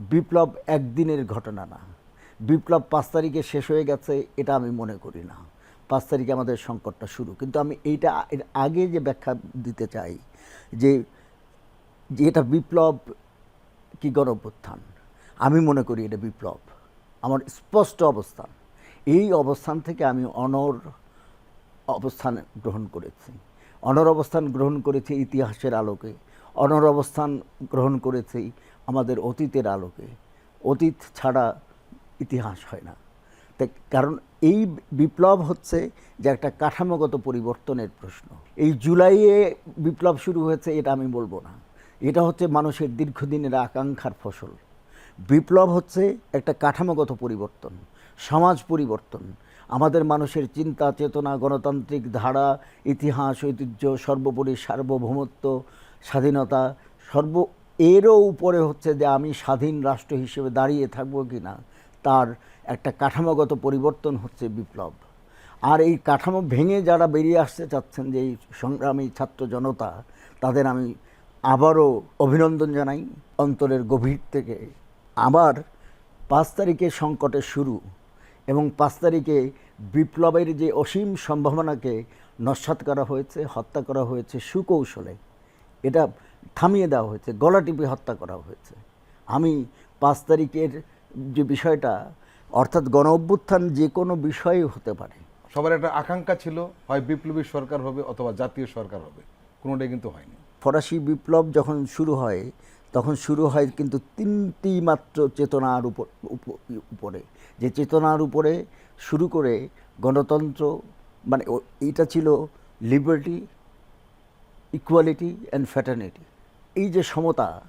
বিপ্লব একদিনের ঘটনা না। বিপ্লব পাঁচ তারিখে শেষ হয়ে গেছে, এটা আমি মনে করি না। পাঁচ তারিখে আমাদের সংকটটা শুরু। কিন্তু আমি এইটা এর আগে যে ব্যাখ্যা দিতে চাই, যে যে এটা বিপ্লব কি গণঅভ্যুত্থান? আমি মনে করি এটা বিপ্লব। আমার স্পষ্ট অবস্থান। এই অবস্থান থেকে আমি অনর অবস্থান গ্রহণ করেছি। অনর অবস্থান গ্রহণ করেছে ইতিহাসের আলোকে। অনর অবস্থান গ্রহণ করেছে আমাদের অতীতের আলোকে। অতীত ছাড়া ইতিহাস হয় না। কারণ এই বিপ্লব হচ্ছে যে একটা কাঠামোগত পরিবর্তনের প্রশ্ন। এই জুলাইয়ে বিপ্লব শুরু হয়েছে এটা আমি বলব না। এটা হচ্ছে মানুষের দীর্ঘদিনের আকাঙ্ক্ষার ফসল। বিপ্লব হচ্ছে একটা কাঠামোগত পরিবর্তন, সমাজ পরিবর্তন। আমাদের মানুষের চিন্তা, চেতনা, গণতান্ত্রিক ধারা, ইতিহাস, ঐতিহ্য, সর্বোপরি সার্বভৌমত্ব, স্বাধীনতা, সর্ব, এরও উপরে হচ্ছে যে আমি স্বাধীন রাষ্ট্র হিসেবে দাঁড়িয়ে থাকব কি না তার একটা কাঠামোগত পরিবর্তন হচ্ছে বিপ্লব। আর এই কাঠামো ভেঙে যারা বেরিয়ে আসতে চাচ্ছেন যে এই সংগ্রামী ছাত্র জনতা, তাদের আমি আবারও অভিনন্দন জানাই। অন্তরের গভীর থেকে আবার পাঁচ তারিখে সংকটের শুরু। এবং পাঁচ তারিখে বিপ্লবের যে অসীম সম্ভাবনাকে নস্বাত করা হয়েছে হত্যা করা হয়েছে সুকৌশলে এটা থামিয়ে দেওয়া হয়েছে গলা টিপে হত্যা করা হয়েছে। আমি পাঁচ তারিখের যে বিষয়টা অর্থাৎ গণ অভ্যুত্থান যে কোনো বিষয়ে হতে পারে। সবার একটা আকাঙ্ক্ষা ছিল হয় বিপ্লবী সরকার হবে অথবা জাতীয় সরকার হবে কোনোটাই কিন্তু হয়নি। ফরাসি বিপ্লব যখন শুরু হয় তখন শুরু হয় কিন্তু তিনটি মাত্র চেতনার উপর, উপ- উপরে। যে চেতনার উপরে শুরু করে গণতন্ত্র মানে এইটা ছিল লিবার্টি, ইকুয়ালিটি অ্যান্ড ফ্যাটার্নিটি। এই যে সমতা,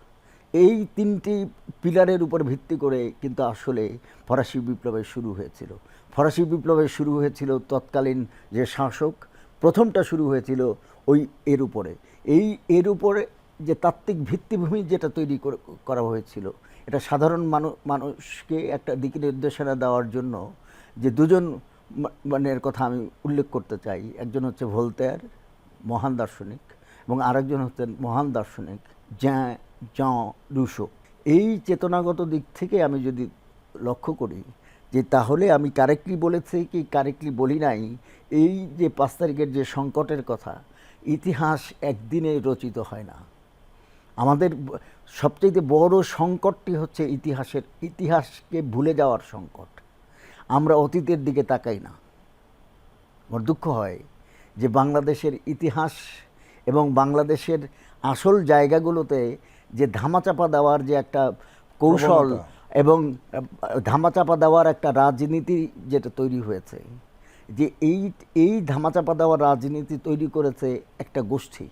এই তিনটি পিলারের উপর ভিত্তি করে কিন্তু আসলে ফরাসি বিপ্লবের শুরু হয়েছিল। ফরাসি বিপ্লবের শুরু হয়েছিল তৎকালীন যে শাসক, প্রথমটা শুরু হয়েছিল ওই এর উপরে। এই এর উপরে যে তাত্ত্বিক ভিত্তিভূমি যেটা তৈরি করে- হয়েছিল, এটা সাধারণ মানুষকে একটা দিক নির্দেশনা দেওয়ার জন্য যে দুজন মানের কথা আমি উল্লেখ করতে চাই। একজন হচ্ছে ভোলতেয়ার, মহান দার্শনিক, এবং আরেকজন হচ্ছেন মহান দার্শনিক, জ্যাঁ জন রুশো। এই চেতনাগত দিক থেকে আমি যদি লক্ষ্য করি যে তাহলে আমি কারেক্টলি বলেছি কি কারেক্টলি বলি নাই, এই যে পাঁচ তারিখের যে সংকটের কথা, ইতিহাস একদিনে রচিত হয় না। আমাদের সবচেয়ে বড় সংকটটি হচ্ছে ইতিহাসের ইতিহাসকে ভুলে যাওয়ার সংকট। আমরা অতীতের দিকে তাকাই না। আমার দুঃখ হয় যে বাংলাদেশের ইতিহাস এবং বাংলাদেশের আসল জায়গাগুলোতে যে ধামাচাপা দেওয়ার যে একটা কৌশল এবং ধামাচাপা দেওয়ার একটা রাজনীতি যেটা তৈরি হয়েছে যে এই এই ধামাচাপা দেওয়ার রাজনীতি তৈরি করেছে একটা গোষ্ঠী।